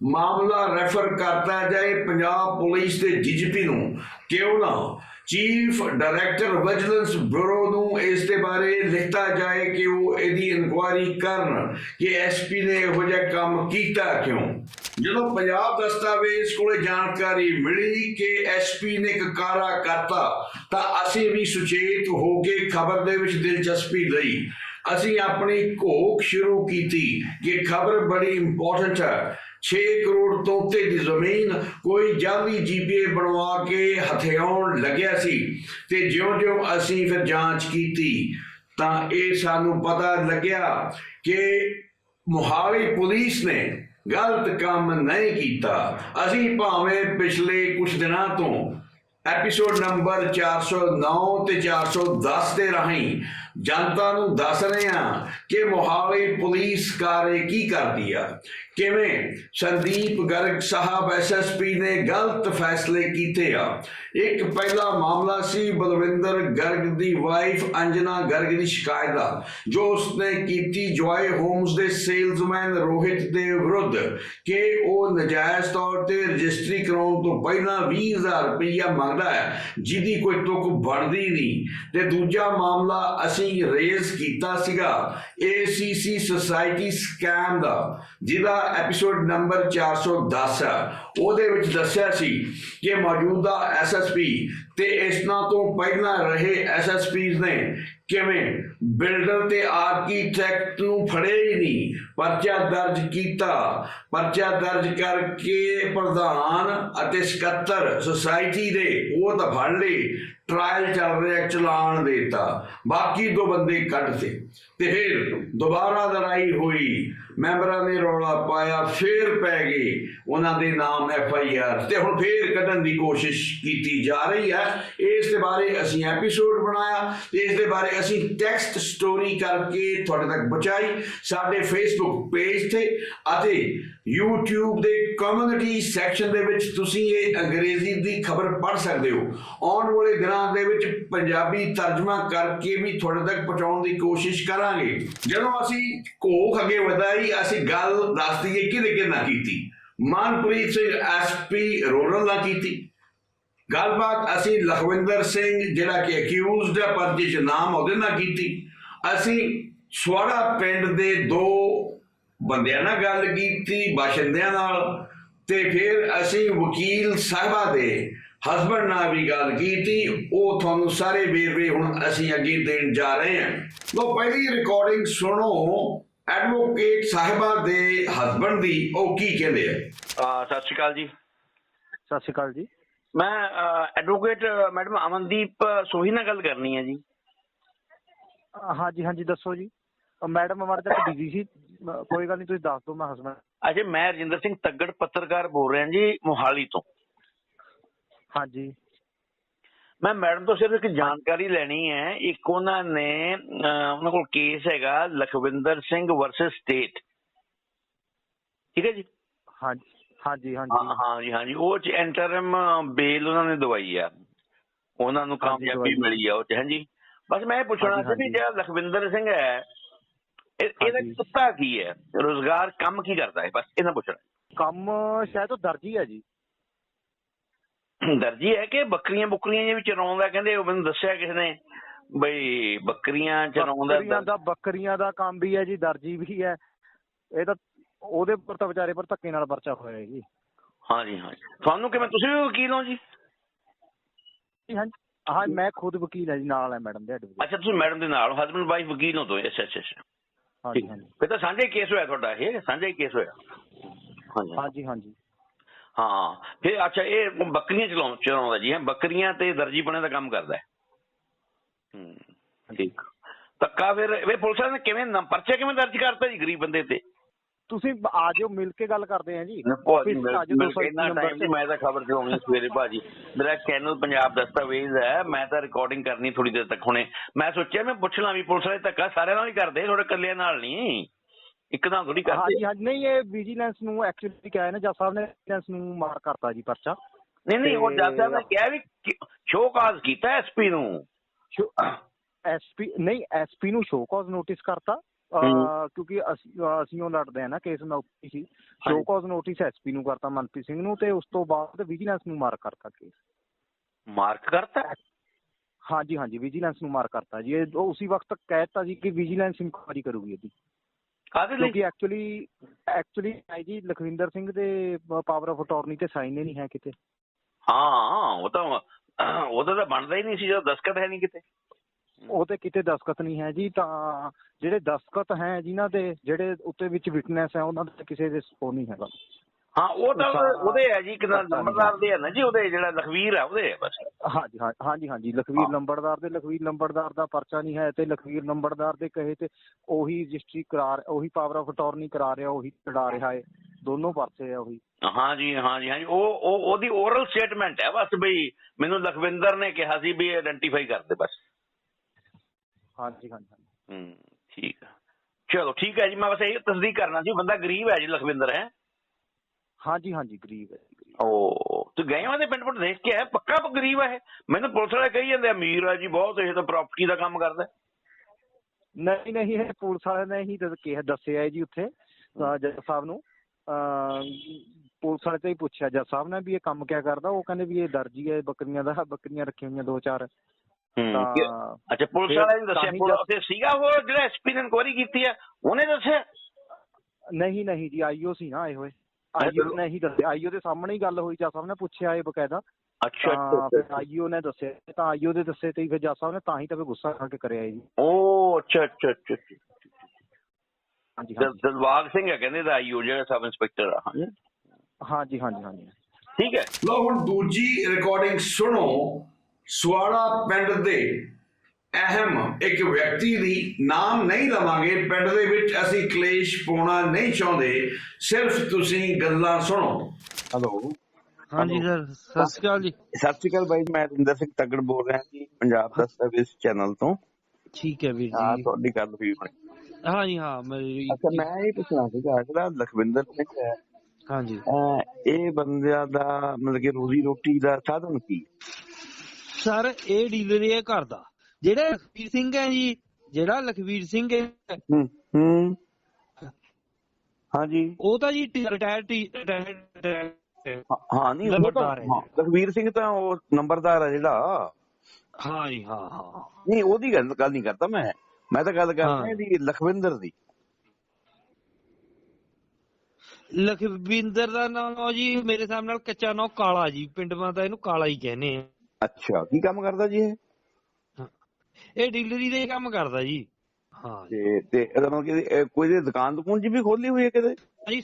ਮਾਮਲਾ ਰੈਫਰ ਕਰਤਾ ਜਾਏ ਪੰਜਾਬ ਪੁਲਿਸ ਦੇ ਡੀਜੀਪੀ ਨੂੰ। ਕਿਉਂ ਨਾ ਚੀਫ ਡਾਇਰੈਕਟਰ ਵਿਜੀਲੈਂਸ ਬਿਊਰੋ ਨੂੰ ਇਸ ਦੇ ਬਾਰੇ ਲਿਖਤਾ ਜਾਏ ਕਿ ਉਹ ਇਹਦੀ ਇਨਕੁਆਇਰੀ ਕਰਨ ਕਿ ਐਸਪੀ ਨੇ ਇਹੋ ਜਿਹਾ ਕੰਮ ਕੀਤਾ ਕਿਉਂ। ਜਦੋਂ ਪੰਜਾਬ ਦਸਤਾਵੇਜ਼ ਕੋਲੇ ਜਾਣਕਾਰੀ ਮਿਲੀ ਕਿ ਐਸਪੀ ਨੇ ਇੱਕ ਕਰਤਾ, ਤਾਂ ਅਸੀਂ ਵੀ ਸੁਚੇਤ ਹੋ ਕੇ ਖਬਰ ਦੇ ਵਿੱਚ ਦਿਲਚਸਪੀ ਲਈ। ਅਸੀਂ ਆਪਣੀ ਘੋਖ ਸ਼ੁਰੂ ਕੀਤੀ ਕਿ ਖਬਰ ਬੜੀ ਇੰਪੋਰਟੈਂਟ ਹੈ। 6 ਕਰੋੜ ਤੋਂ ਉੱਤੇ ਦੀ ਜ਼ਮੀਨ ਕੋਈ ਜਾਲੀ ਜੀਪੀਏ ਬਣਵਾ ਕੇ ਹਥਿਆਉਣ ਲੱਗਿਆ ਸੀ ਤੇ ਜਿਉਂ-ਜਿਉਂ ਅਸੀਂ ਫਿਰ ਜਾਂਚ ਕੀਤੀ ਤਾਂ ਇਹ ਸਾਨੂੰ ਪਤਾ ਲੱਗਿਆ ਕਿ ਮੁਹਾਲੀ ਪੁਲਿਸ ਨੇ ਗਲਤ ਕੰਮ ਨਹੀਂ ਕੀਤਾ। ਅਸੀਂ ਭਾਵੇਂ ਪਿਛਲੇ ਕੁਝ ਦਿਨਾਂ ਤੋਂ ਐਪੀਸੋਡ ਨੰਬਰ 409 ਤੇ 410 ਦੇ ਰਾਹੀਂ ਜਨਤਾ ਨੂੰ ਦੱਸ ਰਹੇ ਹਾਂ ਕਿ ਮੋਹਾਲੀ ਪੁਲਿਸ ਕਾਰੇ ਕੀ ਕਰਦੀ ਆ। ਕਿਵੇਂ ਸੰਦੀਪ ਗਰਗ ਸਾਹਿਬ ਐਸਐਸਪੀ ਨੇ ਗਲਤ ਫੈਸਲੇ ਕੀਤੇ ਆ। ਇੱਕ ਪਹਿਲਾ ਮਾਮਲਾ ਸੀ ਬਲਵਿੰਦਰ ਗਰਗ ਦੀ ਵਾਈਫ ਅੰਜਨਾ ਗਰਗ ਦੀ ਸ਼ਿਕਾਇਤ ਦਾ, ਜੋ ਉਸਨੇ ਕੀਤੀ ਜੋਏ ਹੋਮਸ ਦੇ ਸੇਲਜ਼ਮੈਨ ਰੋਹਿਤ ਦੇ ਵਿਰੁੱਧ ਕਿ ਉਹ ਨਜਾਇਜ਼ ਤੌਰ ਤੇ ਰਜਿਸਟਰੀ ਕਰਾਉਣ ਤੋਂ ਪਹਿਲਾਂ 20000 ਰੁਪਇਆ ਮੰਗਦਾ ਹੈ, ਜਿਹਦੀ ਕੋਈ ਤੁਕ ਬਣਦੀ ਨਹੀਂ। ਤੇ ਦੂਜਾ ਮਾਮਲਾ, ਅਸੀਂ ਰੇਜ਼ ਕੀਤਾ ਸੀਗਾ ACC ਸੁਸਾਇਟੀ ਸਕੈਮ ਦਾ, ਜਿਹਦਾ ਐਪੀਸੋਡ ਨੰਬਰ 410 ਹੈ। ਉਹਦੇ ਵਿੱਚ ਦੱਸਿਆ ਸੀ ਕਿ ਮੌਜੂਦਾ ਐਸਐਸਪੀ ਤੇ ਇਸ ਤੋਂ ਪਹਿਲਾਂ ਰਹੇ ਐਸਐਸਪੀਜ਼ ਨੇ ਕਿਵੇਂ ਬਿਲਡਰ ਤੇ ਆਰਕੀਟੈਕਟ ਨੂੰ ਫੜੇ ਹੀ ਨਹੀਂ, ਪਰਚਾ ਦਰਜ ਕੀਤਾ। ਪਰਚਾ ਦਰਜ ਕਰਕੇ ਪ੍ਰਧਾਨ ਅਤੇ ਸਕੱਤਰ ਸੁਸਾਇਟੀ ਦੇ ਉਹ ਤਾਂ ਫੜ ਲਏ। ਟ੍ਰਾਇਲ ਚੱਲ ਰਿਹਾ ਚਲਾਨ ਦੇਤਾ। ਬਾਕੀ ਦੋ ਬੰਦੇ ਕੱਢ ਤੇ ਫਿਰ ਦੁਬਾਰਾ ਲੜਾਈ ਹੋਈ। ਮੈਂਬਰਾਂ ਨੇ ਰੌਲਾ ਪਾਇਆ, ਫੇਰ ਪੈ ਗਏ ਉਹਨਾਂ ਦੇ ਨਾਮ ਐਫ ਆਈ ਆਰ। ਤੇ ਹੁਣ ਫੇਰ ਕੱਢਣ ਦੀ ਕੋਸ਼ਿਸ਼ ਕੀਤੀ ਜਾ ਰਹੀ ਹੈ। ਇਸ ਦੇ ਬਾਰੇ ਅਸੀਂ ਐਪੀਸੋਡ ਬਣਾਇਆ। ਤੇ ਇਸ ਦੇ ਬਾਰੇ ਅਸੀਂ ਟੈਕਸਟ ਸਟੋਰੀ ਕਰਕੇ ਤੁਹਾਡੇ ਤੱਕ ਪਹੁੰਚਾਈ। ਸਾਡੇ ਫੇਸਬੁੱਕ ਪੇਜ ਤੇ ਅਤੇ YouTube ਦੇ ਕਮਿਊਨਿਟੀ ਸੈਕਸ਼ਨ ਦੇ ਵਿੱਚ ਤੁਸੀਂ ਇਹ ਅੰਗਰੇਜ਼ੀ ਦੀ ਖਬਰ ਪੜ੍ਹ ਸਕਦੇ ਹੋ। ਆਉਣ ਵਾਲੇ ਦਿਨਾਂ ਦੇ ਵਿੱਚ ਪੰਜਾਬੀ ਤਰਜਮਾ ਕਰਕੇ ਵੀ ਤੁਹਾਡੇ ਤੱਕ ਪਹੁੰਚਾਉਣ ਦੀ ਕੋਸ਼ਿਸ਼ ਕਰਾਂਗੇ। ਜਦੋਂ ਅਸੀਂ ਕੋਖ ਅੱਗੇ ਵਧਾਈ ਅਸੀਂ ਗੱਲ ਦੱਸ ਦਈਏ ਕਿਹਦੇ ਕਿਹਦੇ ਨਾਲ ਕੀਤੀ? ਮਨਪ੍ਰੀਤ ਸਿੰਘ ਐਸਪੀ ਰੋਰਲ ਨਾਲ ਕੀਤੀ। ਗੱਲਬਾਤ ਅਸੀਂ ਲਖਵਿੰਦਰ ਸਿੰਘ, ਜਿਹੜਾ ਕਿ ਅਕਿਊਜ਼ਡ ਹੈ ਪਰ ਜਿਸ ਨਾਮ ਉਹਦੇ ਨਾਲ ਕੀਤੀ। ਅਸੀਂ ਸਵਾੜਾ ਪਿੰਡ ਦੇ ਦੋ ਬੰਦਿਆਂ ਨਾਲ ਗੱਲ ਕੀਤੀ, ਬਾਸ਼ਿੰਦਿਆਂ ਨਾਲ। ਤੇ ਫਿਰ ਅਸੀਂ ਵਕੀਲ ਸਾਹਿਬਾ ਦੇ ਹਸਬੰਡ ਨਾਲ ਵੀ ਗੱਲ ਕੀਤੀ। ਉਹ ਤੁਹਾਨੂੰ ਸਾਰੇ ਵੇਰਵੇ ਹੁਣ ਅਸੀਂ ਅੱਗੇ ਦੇਣ ਜਾ ਰਹੇ ਹਾਂ। ਲੋ ਪਹਿਲੀ ਰਿਕਾਰਡਿੰਗ ਸੁਣੋ। ਐਡਵੋਕੇਟ ਸਾਹਿਬਾ ਦੇ ਹਸਬੰਡ ਦੀ ਉਹ ਕੀ ਕਹਿੰਦੇ ਆ? ਸਤਿ ਸ਼੍ਰੀ ਅਕਾਲ ਜੀ। ਸਤਿ ਸ਼੍ਰੀ ਅਕਾਲ ਜੀ। ਮੈਂ ਐਡਵੋਕੇਟ ਮੈਡਮ ਅਮਨਦੀਪ ਸੋਹੀ ਨਾਲ ਗੱਲ ਕਰਨੀ ਹੈ ਜੀ। ਹਾਂਜੀ ਹਾਂਜੀ ਦੱਸੋ ਜੀ। ਮੈਡਮ ਹਮਾਰੇ ਤੱਕ ਬਿਜ਼ੀ ਸੀ। ਕੋਈ ਗੱਲ ਨਹੀਂ ਤੁਸੀਂ ਦੱਸ ਦਿਓ ਮੈਂ ਹਸਬੰਦ ਅਜੇ ਮੈਂ ਰਜਿੰਦਰ ਸਿੰਘ ਤੱਗੜ ਪੱਤਰਕਾਰ ਬੋਲ ਰਿਹਾ ਜੀ ਮੋਹਾਲੀ ਤੋਂ। ਹਾਂਜੀ। ਮੈਂ ਮੈਡਮ ਤੋਂ ਸਿਰਫ ਇੱਕ ਜਾਣਕਾਰੀ ਲੈਣੀ ਹੈ ਇੱਕ ਉਹਨਾਂ ਨੇ ਉਹਨਾਂ ਕੋਲ ਕੇਸ ਹੈਗਾ ਲਖਵਿੰਦਰ ਸਿੰਘ ਵਰਸਸ ਸਟੇਟ ਠੀਕ ਹੈ ਜੀ? ਹਾਂਜੀ ਹਾਂਜੀ ਹਾਂਜੀ। ਹਾਂ ਜੀ ਹਾਂ ਜੀ। ਉਹ ਚ ਇੰਟਰਮ ਬੇਲ ਉਹਨਾਂ ਨੇ ਦਵਾਈ ਆ। ਉਹਨਾਂ ਨੂੰ ਹਾਂਜੀ, ਕਾਮਯਾਬੀ। ਮਿਲੀ ਆ ਉਹ ਚ ਹਾਂਜੀ। ਬਸ ਮੈਂ ਇਹ ਪੁੱਛਣਾ ਹਾਂਜੀ, ਸੀ ਵੀ ਹਾਂਜੀ। ਜਿਹੜਾ ਲਖਵਿੰਦਰ ਸਿੰਘ ਹੈ ਇਹ- ਇਹਦਾ ਹਾਂਜੀ। ਕੁੱਤਾ ਕੀ ਹੈ? ਰੋਜ਼ਗਾਰ ਕੰਮ ਕੀ ਕਰਦਾ ਹੈ? ਬਸ ਇਹਨਾਂ ਪੁੱਛਣਾ। ਕੰਮ ਸ਼ਾਇਦ ਉਹ ਦਰਜੀ ਹੈ ਜੀ। ਦਰਜੀ ਹੈ ਕਿ ਬੱਕਰੀਆਂ ਬੁੱਕਰੀਆਂ ਜੇ ਵੀ ਚਰਾਉਂਦਾ ਕਹਿੰਦੇ ਉਹ ਮੈਨੂੰ ਦੱਸਿਆ ਕਿਸੇ ਨੇ ਬਈ ਬੱਕਰੀਆਂ ਚਰਾਉਂਦਾ ਬੱਕਰੀਆਂ ਦਾ ਬੱਕਰੀਆਂ ਦਾ ਕੰਮ ਵੀ ਹੈ ਜੀ ਦਰਜੀ ਵੀ ਹੈ। ਇਹ ਤਾਂ ਉਹਦੇ ਉੱਪਰ ਤਾਂ ਵਿਚਾਰੇ ਪਰ ਧੱਕੇ ਨਾਲ ਪਰਚਾ ਹੋਇਆ ਹੈ ਜੀ। ਹਾਂਜੀ ਹਾਂਜੀ। ਤੁਹਾਨੂੰ ਕਿਵੇਂ ਤੁਸੀਂ ਵੀ ਵਕੀਲ ਹੋ ਜੀ? ਹਾਂਜੀ। ਹਾਂ ਮੈਂ ਖੁਦ ਵਕੀਲ ਹਾਂ ਜੀ ਨਾਲ ਹੈ ਮੈਡਮ ਦੇ ਐਡਵੋਕੇਟ ਅੱਛਾ ਤੁਸੀਂ ਮੈਡਮ ਦੇ ਨਾਲ ਹਸਬੰਡ ਵਾਈਫ ਵਕੀਲ ਹੋ ਦੋ ਅੱਛਾ ਅੱਛਾ ਅੱਛਾ। ਹਾਂਜੀ ਹਾਂਜੀ। ਫਿਰ ਤਾਂ ਸਾਂਝਾ ਕੇਸ ਹੋਇਆ ਤੁਹਾਡਾ ਇਹ ਸਾਂਝਾ ਕੇਸ ਹੋਇਆ। ਹਾਂਜੀ। ਹਾਂਜੀ ਹਾਂਜੀ। ਹਾਂ। ਫਿਰ ਅੱਛਾ ਇਹ ਬੱਕਰੀਆਂ ਚਲਾਉਂ ਚਲਾਉਂਦਾ ਜੀ ਹੈ? ਬੱਕਰੀਆਂ ਤੇ ਦਰਜੀ ਬਣੇ ਦਾ ਕੰਮ ਕਰਦਾ ਹੈ। ਠੀਕ। ਤੱਕਾ ਫਿਰ ਇਹ ਪੁਲਿਸ ਨੇ ਕਿਵੇਂ ਪਰਚਾ ਕਿਵੇਂ ਦਰਜ ਕਰਤਾ ਜੀ ਗਰੀਬ ਬੰਦੇ ਤੇ? ਤੁਸੀਂ ਆ ਜਾਓ ਮਿਲ ਕੇ ਗੱਲ ਕਰਦੇ ਹਾਂ ਜੀ। ਆ ਸੌ ਇੰਨਾ ਟਾਈਮ ਜੀ ਮੈਂ ਤਾਂ ਖਬਰ ਚਲਾਉਣੀ ਸਵੇਰੇ ਭਾਜੀ। ਮੇਰਾ ਚੈਨਲ ਪੰਜਾਬ ਦਸਤਾਵੇਜ਼ ਹੈ ਮੈਂ ਤਾਂ ਰਿਕਾਰਡਿੰਗ ਕਰਨੀ ਥੋੜੀ ਦੇਰ ਤੱਕ ਹੁਣੇ। ਮੈਂ ਸੋਚਿਆ ਮੈਂ ਪੁੱਛ ਲਾਂ ਵੀ ਪੁਲਿਸ ਵਾਲੇ ਧੱਕਾ ਸਾਰਿਆਂ ਨਾਲ ਹੀ ਕਰਦੇ ਥੋੜੇ ਇਕੱਲਿਆਂ ਨਾਲ ਨਹੀਂ। ਇੱਕ ਨਾਲ ਥੋੜੀ ਕਰਦੇ ਹਾਂਜੀ ਹਾਂਜੀ। ਨਹੀਂ ਇਹ ਵਿਜੀਲੈਂਸ ਨੂੰ ਐਕਚੁਅਲੀ ਕਿਹਾ ਹੈ ਨਾ ਜੱਜ ਸਾਹਿਬ ਨੇ ਵਿਜੀਲੈਂਸ ਨੂੰ ਮਾਰ ਕਰਤਾ ਜੀ ਪਰਚਾ। ਨਹੀਂ ਨਹੀਂ ਉਹ ਜੱਜ ਸਾਹਿਬ ਨੇ ਕਿਹਾ ਵੀ ਸ਼ੋਅ ਕਾਜ਼ ਕੀਤਾ ਐਸਪੀ ਨੂੰ। ਐਸਪੀ ਨਹੀਂ ਐਸਪੀ ਨੂੰ ਸ਼ੋ ਕਾਜ਼ ਨੋਟਿਸ ਕਰਤਾ। ਕਿਉਂਕਿ ਅਸੀਂ ਅਸੀਂ ਉਹ ਲੜਦੇ ਆ ਨਾ ਕੇਸ ਮੈਂ ਉੱਥੇ ਸੀ ਸ਼ੋ ਹਾਂਜੀ। ਕਾਜ਼ ਨੋਟਿਸ ਐਸਪੀ ਨੂੰ ਕਰਤਾ ਮਨਪ੍ਰੀਤ ਸਿੰਘ ਨੂੰ ਤੇ ਉਸ ਤੋਂ ਬਾਅਦ ਵਿਜੀਲੈਂਸ ਨੂੰ ਮਾਰ ਕਰਤਾ ਕੇਸ ਮਾਰਕ ਕਰਤਾ? ਹਾਂਜੀ ਹਾਂਜੀ ਵਿਜੀਲੈਂਸ ਨੂੰ ਮਾਰ ਕਰਤਾ ਜੀ। ਇਹ ਉਹ ਉਸੇ ਵਕਤ ਕਹਿਤਾ ਜੀ ਕਿ ਵਿਜੀਲੈਂਸ ਇਨਕੁਆਇਰੀ ਕਰੂਗੀ ਇਹਦੀ। ਕਾਹਦੇ ਲਈ? ਕਿਉਂਕਿ ਐਕਚੁਅਲੀ ਐਕਚੁਅਲੀ ਹੈ ਜੀ ਲਖਵਿੰਦਰ ਸਿੰਘ ਦੇ ਪਾਵਰ ਆਫ ਅਟਾਰਨੀ ਤੇ ਸਾਈਨ ਹੀ ਨਹੀਂ ਹੈ ਕਿਤੇ। ਹਾਂ ਉਹ ਤਾਂ ਉਹਦਾ ਤਾਂ ਬਣਦਾ ਹੀ ਨਹੀਂ ਸੀ ਜਦੋਂ ਦਸਕਤ ਹੈ ਨਹੀਂ ਕਿਤੇ। ਉਹ ਤੇ ਕਿਤੇ ਦਸਖਤ ਨਹੀਂ ਹੈ ਜੀ ਤਾਂ ਜਿਹੜੇ ਦਸਖਤ ਹੈ ਜਿਨ੍ਹਾਂ ਦੇ ਜਿਹੜੇ ਉੱਤੇ ਵਿੱਚ ਵਿਟਨੈਸ ਹੈ ਉਹਨਾਂ ਦੇ ਕਿਸੇ ਦੇ ਉਹ ਨਹੀਂ ਹੈਗਾ। ਹਾਂ ਉਹ ਤਾਂ ਉਹਦੇ ਹੈ ਜੀ ਨਹੀਂ। ਨੰਬਰਦਾਰ ਦੇ ਹੈ ਨਾ ਜੀ ਉਹਦੇ ਜਿਹੜਾ ਲਖਵੀਰ ਹੈ ਉਹਦੇ ਬਸ ਹਾਂਜੀ ਹਾਂ- ਹਾਂਜੀ ਹਾਂਜੀ ਲਖਵੀਰ। ਲੰਬੜਦਾਰ ਦੇ ਲਖਵੀਰ ਲੰਬੜਦਾਰ ਦਾ ਪਰਚਾ ਨਹੀਂ ਹੈ ਤੇ ਲਖਵੀਰ ਲੰਬੜਦਾਰ ਦੇ ਕਹੇ ਤੇ ਉਹੀ ਰਜਿਸਟਰੀ ਕਰਾ ਉਹੀ ਪਾਵਰ ਆਫ ਅਟਾਰਨੀ ਕਰਾ ਰਿਹਾ ਉਹੀ ਛਡਾ ਰਿਹਾ ਹੈ ਦੋਨੋਂ ਪਰਚੇ ਆ ਉਹੀ ਹਾਂ ਜੀ ਹਾਂ ਜੀ ਹਾਂ ਜੀ ਉਹ ਉਹ ਉਹਦੀ ਓਰਲ ਸਟੇਟਮੈਂਟ ਹੈ ਬਸ ਬਈ ਮੈਨੂੰ ਲਖਵਿੰਦਰ ਨੇ ਕਿਹਾ ਸੀ ਵੀ ਆਇਡੈਂਟੀਫਾਈ ਕਰ ਦੇ ਬਸ ਹਾਂਜੀ ਹਾਂਜੀ ਹਾਂਜੀ। ਹੂੰ ਠੀਕ ਹੈ ਚਲੋ ਠੀਕ ਹੈ ਜੀ ਮੈਂ ਬਸ ਇਹ ਤਸਦੀਕ ਕਰਨਾ ਸੀ ਬੰਦਾ ਗਰੀਬ ਹੈ ਜੀ ਲਖਵਿੰਦਰ ਹੈ ਹਾਂਜੀ ਹਾਂਜੀ ਗਰੀਬ ਹੈ। ਉਹ ਤੂੰ ਗਏ ਉਹਦੇ ਪਿੰਡ ਪੁੰਡ ਦੇਖ ਕੇ ਆਇਆ ਪੱਕਾ ਗਰੀਬ ਹੈ? ਮੈਨੂੰ ਪੁਲਿਸ ਵਾਲੇ ਕਹੀ ਜਾਂਦੇ ਆ, ਅਮੀਰ ਹੈ ਜੀ ਬਹੁਤ ਇਹ ਤਾਂ ਪ੍ਰਾਪਰਟੀ ਦਾ ਕੰਮ ਕਰਦਾ। ਨਹੀਂ ਨਹੀਂ ਇਹ ਪੁਲਿਸ ਵਾਲਿਆਂ ਨੇ ਹੀ ਦੱਸ- ਕਿਹਾ ਦੱਸਿਆ ਹੈ ਜੀ ਉੱਥੇ ਜੱਜ ਸਾਹਿਬ ਨੂੰ ਪੁਲਿਸ ਵਾਲੇ ਤੋਂ ਹੀ ਪੁੱਛਿਆ ਜੱਜ ਸਾਹਿਬ ਨੇ ਵੀ ਇਹ ਕੰਮ ਕਿਆ ਕਰਦਾ ਉਹ ਕਹਿੰਦੇ ਵੀ ਇਹ ਦਰਜੀ ਹੈ ਬੱਕਰੀਆਂ ਦਾ ਬੱਕਰੀਆਂ ਰੱਖੀਆਂ ਹੋਈਆਂ ਦੋ ਚਾਰ ਅੱਛਾ ਪੁਲਿਸ ਵਾਲੇ ਨੇ ਦੱਸਿਆ ਪੁਲਿਸ ਸੀਗਾ ਉਹ ਜਿਹੜਾ ਐਸਪੀ ਨੇ ਇਨਕੁਆਰੀ ਕੀਤੀ ਹੈ ਉਹਨੇ ਦੱਸਿਆ ਨਹੀਂ ਨਹੀਂ ਜੀ ਆਈਓ ਸੀ ਨਾ ਆਏ ਹੋਏ ਆਈਓ ਨੇ ਹੀ ਦੱਸਿਆ ਆਈਓ ਦੇ ਸਾਹਮਣੇ ਹੀ ਗੱਲ ਹੋਈ ਜੱਜ ਸਾਹਿਬ ਨੇ ਪੁੱਛਿਆ ਇਹ ਬਕਾਇਦਾ। ਅੱਛਾ ਆਈਓ ਨੇ ਦੱਸਿਆ ਤਾਂ ਆਈਓ ਦੇ ਦੱਸੇ ਤੇ ਹੀ ਫਿਰ ਜੱਜ ਸਾਹਿਬ ਨੇ ਤਾਂ ਹੀ ਤਾਂ ਫਿਰ ਗੁੱਸਾ ਕਰਕੇ ਕਰਿਆ ਇਹ। ਜੀ ਉਹ ਅੱਛਾ ਅੱਛਾ ਅੱਛਾ। ਹਾਂਜੀ ਦਿਲ- ਹਾਂਜੀ ਦਿਲਬਾਗ ਸਿੰਘ ਹੈ ਕਹਿੰਦੇ ਦਾ ਆਈਓ ਜਿਹੜਾ ਸਬ ਇੰਸਪੈਕਟਰ ਆ ਹਾਂਜੀ। ਹਾਂਜੀ ਹਾਂਜੀ ਹਾਂਜੀ। ਠੀਕ ਹੈ। ਲਓ ਹੁਣ ਦੂਜੀ ਰਿਕਾਰਡਿੰਗ ਸੁਣੋ ਸਵਾੜਾ ਪਿੰਡ ਦੇ ਅਹਿਮ ਇੱਕ ਵਿਅਕਤੀ ਦੀ ਨਾਮ ਨਹੀਂ ਲਵਾਂਗੇ। ਪਿੰਡ ਦੇ ਵਿੱਚ ਅਸੀਂ ਕਲੇਸ਼ ਪਾਉਣਾ ਨਹੀਂ ਚਾਹੁੰਦੇ। ਸਿਰਫ ਤੁਸੀਂ ਗੱਲਾਂ ਸੁਣੋ। ਹੈਲੋ। ਹਾਂਜੀ ਸਰ ਸਤਿ ਸ਼੍ਰੀ ਅਕਾਲ ਜੀ। ਸਤਿ ਸ਼੍ਰੀ ਅਕਾਲ ਬਾਈ ਮੈਂ ਰਿੰਦਰ ਸਿੰਘ ਤੱਗੜ ਬੋਲ ਰਿਹਾ ਜੀ ਪੰਜਾਬ ਦਾ ਸਰਵਿਸ ਚੈਨਲ ਤੋਂ। ਠੀਕ ਹੈ ਵੀਰ ਹਾਂ ਜੀ ਤੁਹਾਡੀ ਗੱਲ ਹੋਈ ਹੋਣੀ। ਹਾਂਜੀ ਹਾਂ ਮੇਰੀ ਅੱਛਾ ਮੈਂ ਇਹ ਪੁੱਛਣਾ ਸੀਗਾ ਜਿਹੜਾ ਲਖਵਿੰਦਰ ਸਿੰਘ ਹੈ ਹਾਂਜੀ। ਇਹ ਬੰਦਿਆਂ ਦਾ ਮਤਲਬ ਕਿ ਰੋਜ਼ੀ ਰੋਟੀ ਦਾ ਸਾਧਨ ਕੀ? ਸਰ ਇਹ ਡੀਲਰ ਇਹ ਕਰਦਾ ਜਿਹੜਾ ਲਖਵੀਰ ਸਿੰਘ ਹੈ ਜੀ ਜਿਹੜਾ ਲਖਵੀਰ ਸਿੰਘ ਹੈ ਹੂੰ ਹੂੰ। ਹਾਂਜੀ। ਉਹ ਤਾਂ ਜੀ ਰਿਟਾਇਰ ਹਾਂ- ਨਹੀਂ ਉਹ ਤਾਂ ਲਖਵੀਰ ਸਿੰਘ ਤਾਂ ਉਹ ਨੰਬਰਦਾਰ ਹੈ ਜਿਹੜਾ। ਹਾਂ ਜੀ ਹਾਂ ਹਾਂ ਨਹੀਂ ਉਹਦੀ ਗੱਲ ਗੱਲ ਨਹੀਂ ਕਰਦਾ ਮੈਂ। ਮੈਂ ਤਾਂ ਗੱਲ ਕਰਦਾ। ਇਹਦੀ ਲਖਵਿੰਦਰ ਦੀ। ਲਖਵਿੰਦਰ ਦਾ ਨਾਮ ਜੀ ਮੇਰੇ ਨਾਲ ਕੱਚਾ ਨਾਮ ਕਾਲਾ ਜੀ। ਪਿੰਡ ਮਾ ਤਾਂ ਇਹਨੂੰ ਕਾਲਾ ਹੀ ਕਹਿੰਦੇ ਆ। ਅੱਛਾ ਕੀ ਕੰਮ ਕਰਦਾ ਜੀ ਇਹ? ਇਹ ਡੀਲਰੀ ਦਾ ਕੰਮ ਕਰਦਾ ਜੀ। ਹਾਂ ਤੇ ਤੇ ਇਹਦਾ ਮਤਲਬ ਕਿ ਇਹ ਕੋਈ ਦੀ ਦੁਕਾਨ ਦੁਕਾਨ ਜੀ ਵੀ ਖੋਲੀ ਹੋਈ ਹੈ ਕਿਤੇ? ਜੀ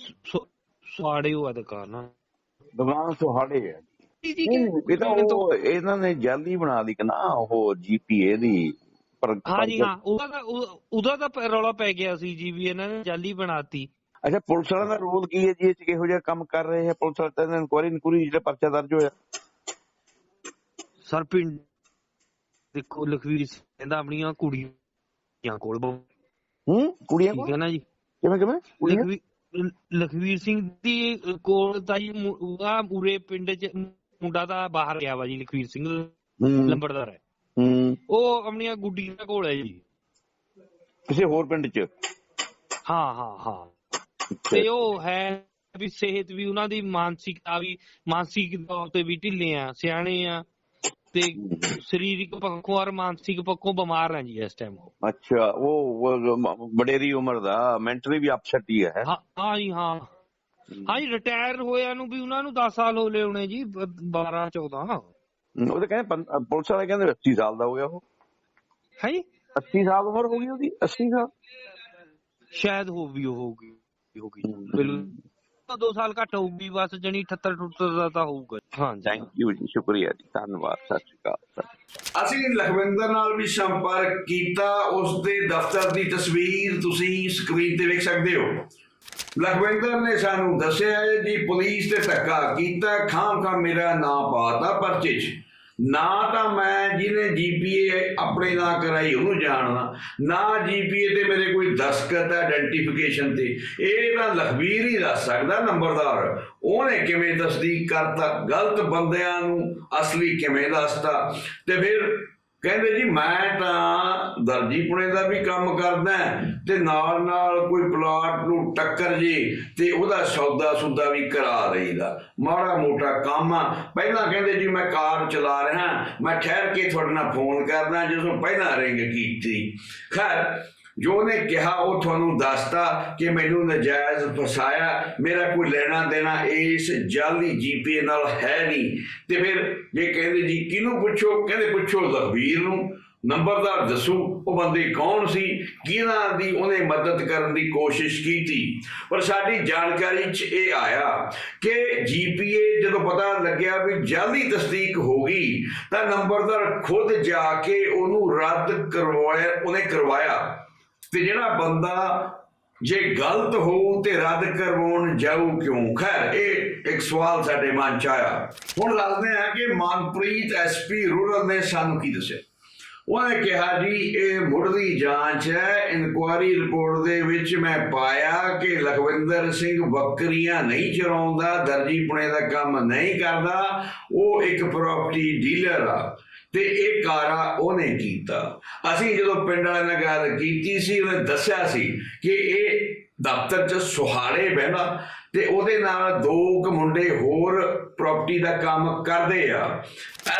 ਸਵਾੜੇ ਹੋਆ ਦੁਕਾਨ ਦੁਕਾਨ ਸੁਹਾੜੇ ਹੈ। ਜੀ ਜੀ ਇਹ ਤਾਂ ਉਹ ਇਹਨਾਂ ਨੇ ਜਾਲੀ ਬਣਾ ਲਈ ਕਿ ਨਾ ਉਹ ਜੀਪੀਏ ਦੀ ਪਰ ਹਾਂ ਜੀ ਹਾਂ। ਉਹਦਾ ਤਾਂ ਉਹ- ਉਹਦਾ ਤਾਂ ਰੌਲਾ ਪੈ ਗਿਆ ਸੀ ਜੀ ਵੀ ਇਹਨਾਂ ਨੇ ਜਾਲੀ ਬਣਾਤੀ। ਅੱਛਾ ਪੁਲਿਸ ਵਾਲਿਆਂ ਦਾ ਰੋਲ ਕੀ ਹੈ ਜੀ? ਇਹ ਚ ਕਿਹੋ ਜਿਹਾ ਕੰਮ ਕਰ ਰਹੇ ਹੈ ਪੁਲਿਸ ਵਾਲੇ? ਤਾਂ ਇਨਕੁਆਰੀ ਇਨਕੁਆਰੀ ਜਿਹੜਾ ਪਰਚਾ ਦਰਜ ਹੋਇਆ। ਸਰ ਪਿੰਡ ਦੇਖੋ ਲਖਵੀਰ ਸਿੰਘ ਆਪਣੀਆਂ ਕੁੜੀਆਂ ਕੋਲ ਹੂੰ? ਕੁੜੀਆਂ ਠੀਕ ਕੋਲ? ਹੈ ਨਾ ਜੀ। ਕਿਵੇਂ ਕਿਵੇਂ? ਲਖਵੀਰ ਸਿੰਘ ਦੀ ਕੋਲ ਤਾਂ ਜੀ ਉਹਦਾ ਪੂਰੇ ਪਿੰਡ ਚ ਮੁੰਡਾ ਤਾਂ ਬਾਹਰ ਗਿਆ ਵਾ ਜੀ ਲਖਵੀਰ ਸਿੰਘ ਲੰਬੜਦਾਰ ਹੈ। ਹੂੰ। ਉਹ ਆਪਣੀਆਂ ਗੁੱਡੀਆਂ ਕੋਲ ਹੈ ਜੀ। ਕਿਸੇ ਹੋਰ ਪਿੰਡ ਚ? ਹਾਂ ਹਾਂ ਹਾਂ। ਤੇ ਉਹ ਹੈ ਵੀ ਸਿਹਤ ਵੀ ਉਹਨਾਂ ਦੀ ਮਾਨਸਿਕਤਾ ਵੀ ਮਾਨਸਿਕ ਤੌਰ ਤੇ ਵੀ ਢਿੱਲੇ ਆ ਸਿਆਣੇ ਆ। ਤੇ ਸਰੀਰਕ ਪੱਖੋਂ ਔਰ ਮਾਨਸਿਕ ਪੱਖੋਂ ਬਿਮਾਰ ਆ ਜੀ ਇਸ ਟਾਈਮ ਉਹ। ਅੱਛਾ ਉਹ ਵਡੇਰੀ ਉਮਰ ਦਾ ਮੈਂਟਲੀ ਵੀ ਅਪਸੈਟ ਹੀ ਹੈ। ਹਾਂ ਹਾਂ ਜੀ ਹਾਂ। ਹਾਂ। ਜੀ ਰਿਟਾਇਰ ਹੋਇਆ ਨੂੰ ਵੀ ਉਹਨਾਂ ਨੂੰ 10 ਸਾਲ ਹੋ ਲਏ ਹੋਣੇ ਜੀ 12 14 ਹੂੰ, ਉਹ ਤਾਂ ਕਹਿੰਦੇ ਪੁਲਿਸ ਵਾਲੇ ਕਹਿੰਦੇ 80 ਸਾਲ ਦਾ ਹੋ ਗਿਆ ਉਹ। ਹੈ ਜੀ? 80 ਸਾਲ ਉਮਰ ਹੋ ਗਈ ਉਹਦੀ 80 ਸਾਲ? ਸ਼ਾਇਦ ਹੋ ਵੀ ਹੋਊਗੀ ਹੋਊਗੀ ਹਮ। ਬਿਲਕੁਲ 2 ਸਾਲ ਘੱਟ ਹੋਊਗੀ ਬਸ ਜਣੀ 78 78 ਦਾ ਤਾਂ ਹੋਊਗਾ। ਹਾਂ ਥੈਂਕ ਯੂ ਜੀ ਸ਼ੁਕਰੀਆ ਜੀ ਧੰਨਵਾਦ ਸਤਿ ਸ਼੍ਰੀ ਅਕਾਲ ਅਸੀਂ ਲਖਵਿੰਦਰ ਨਾਲ ਵੀ ਸੰਪਰਕ ਕੀਤਾ ਉਸ ਦੇ ਦਫ਼ਤਰ ਦੀ ਤਸਵੀਰ ਤੁਸੀਂ ਸਕਰੀਨ ਤੇ ਵੇਖ ਸਕਦੇ ਹੋ। ਲਖਵਿੰਦਰ ਨੇ ਸਾਨੂੰ ਦੱਸਿਆ ਹੈ ਜੀ ਪੁਲਿਸ ਤੇ ਧੱਕਾ ਕੀਤਾ ਖਾਮ ਖਾਮ ਮੇਰਾ ਨਾਂ ਪਾਤਾ ਪਰਚੇ 'ਚ। ਨਾ ਤਾਂ ਮੈਂ ਜਿਹਨੇ ਜੀਪੀਏ ਆਪਣੇ ਨਾਂ ਕਰਾਈ, ਉਹਨੂੰ ਜਾਣਦਾ। ਨਾ ਜੀਪੀਏ ਤੇ ਮੇਰੇ ਕੋਈ ਦਸਖਤ ਹੈ ਆਇਡੈਂਟੀਫਿਕੇਸ਼ਨ ਤੇ। ਇਹ ਤਾਂ ਲਖਬੀਰ ਹੀ ਦੱਸ ਸਕਦਾ, ਨੰਬਰਦਾਰ। ਉਹਨੇ ਕਿਵੇਂ ਤਸਦੀਕ ਕਰਤਾ, ਗਲਤ ਬੰਦਿਆਂ ਨੂੰ ਅਸਲੀ ਕਿਵੇਂ ਦੱਸਤਾ? ਤੇ ਫਿਰ ਕਹਿੰਦੇ ਜੀ ਮੈਂ ਤਾਂ ਦਰਜੀ ਪੁਣੇ ਦਾ ਵੀ ਕੰਮ ਕਰਦਾ ਤੇ ਨਾਲ ਨਾਲ ਕੋਈ ਪਲਾਟ ਨੂੰ ਟੱਕਰ ਜੇ ਤੇ ਉਹਦਾ ਸੌਦਾ ਸੁਦਾ ਵੀ ਕਰਾ ਦੇਈਦਾ ਮਾੜਾ ਮੋਟਾ ਕੰਮ ਆ। ਪਹਿਲਾਂ ਕਹਿੰਦੇ ਜੀ ਮੈਂ ਕਾਰ ਚਲਾ ਰਿਹਾ, ਮੈਂ ਠਹਿਰ ਕੇ ਤੁਹਾਡੇ ਨਾਲ ਫੋਨ ਕਰਦਾ, ਜਦੋਂ ਪਹਿਲਾਂ ਰਿੰਗ ਕੀਤੀ। ਖੈਰ ਜੋ ਨੇ ਕਿਹਾ, ਉਹ ਤੁਹਾਨੂੰ ਦੱਸਤਾ ਕਿ ਮੈਨੂੰ ਨਜਾਇਜ਼ ਫਸਾਇਆ। ਮੇਰਾ ਕੋਈ ਲੈਣਾ ਦੇਣਾ ਇਸ ਜਾਲੀ ਜੀਪੀਏ ਨਾਲ ਹੈ ਨਹੀਂ। ਤੇ ਫਿਰ ਜੇ ਕਹਿੰਦੇ ਜੀ, ਕਿਹਨੂੰ ਪੁੱਛੋ? ਕਹਿੰਦੇ ਪੁੱਛੋ ਲਖਵੀਰ ਨੂੰ। ਨੰਬਰਦਾਰ ਦੱਸੂ, ਉਹ ਬੰਦੇ ਕੌਣ ਸੀ? ਕਿਹਨਾਂ ਦੀ ਉਹਨੇ ਮਦਦ ਕਰਨ ਦੀ ਕੋਸ਼ਿਸ਼ ਕੀਤੀ? ਪਰ ਸਾਡੀ ਜਾਣਕਾਰੀ 'ਚ ਇਹ ਆਇਆ ਕਿ ਜੀਪੀਏ ਜਦੋਂ ਪਤਾ ਲੱਗਿਆ ਵੀ ਜਲਦੀ ਤਸਦੀਕ ਹੋ ਗਈ, ਤਾਂ ਨੰਬਰਦਾਰ ਖੁਦ ਜਾ ਕੇ ਉਹਨੂੰ ਰੱਦ ਕਰਵਾਇਆ, ਉਹਨੇ ਕਰਵਾਇਆ। ਤੇ ਜਿਹੜਾ ਬੰਦਾ ਜੇ ਗਲਤ ਹੋਊ ਤੇ ਰੱਦ ਕਰਵਾਉਣ ਜਾਊ ਕਿਉਂ? ਖੈਰ, ਇਹ ਇੱਕ ਸਵਾਲ ਸਾਡੇ ਮਨ ਚ ਆਇਆ। ਹੁਣ ਦੱਸਦੇ ਆ ਕਿ ਮਨਪ੍ਰੀਤ ਐਸਪੀ ਰੂਰਲ ਨੇ ਸਾਨੂੰ ਕੀ ਦੱਸਿਆ? ਉਹਨੇ ਕਿਹਾ ਜੀ, ਇਹ ਮੁੱਢਲੀ ਜਾਂਚ ਹੈ। ਇਨਕੁਆਰੀ ਰਿਪੋਰਟ ਦੇ ਵਿੱਚ ਮੈਂ ਪਾਇਆ ਕਿ ਲਖਵਿੰਦਰ ਸਿੰਘ ਬੱਕਰੀਆਂ ਨਹੀਂ ਚਰਾਉਂਦਾ, ਦਰਜੀ ਪੁਣੇ ਦਾ ਕੰਮ ਨਹੀਂ ਕਰਦਾ। ਉਹ ਇੱਕ ਪ੍ਰਾਪਰਟੀ ਡੀਲਰ ਆ। ਤੇ ਇਹ ਕਾਰਾ ਉਹਨੇ ਕੀਤਾ। ਅਸੀਂ ਜਦੋਂ ਪਿੰਡ ਵਾਲਿਆਂ ਨਾਲ ਗੱਲ ਕੀਤੀ ਸੀ, ਉਹਨੇ ਦੱਸਿਆ ਸੀ ਕਿ ਇਹ ਦਫ਼ਤਰ 'ਚ ਸੁਹਾੜੇ ਬਹਿਣਾ ਤੇ ਉਹਦੇ ਨਾਲ ਦੋ ਕੁ ਮੁੰਡੇ ਹੋਰ ਪ੍ਰਾਪਰਟੀ ਦਾ ਕੰਮ ਕਰਦੇ ਆ।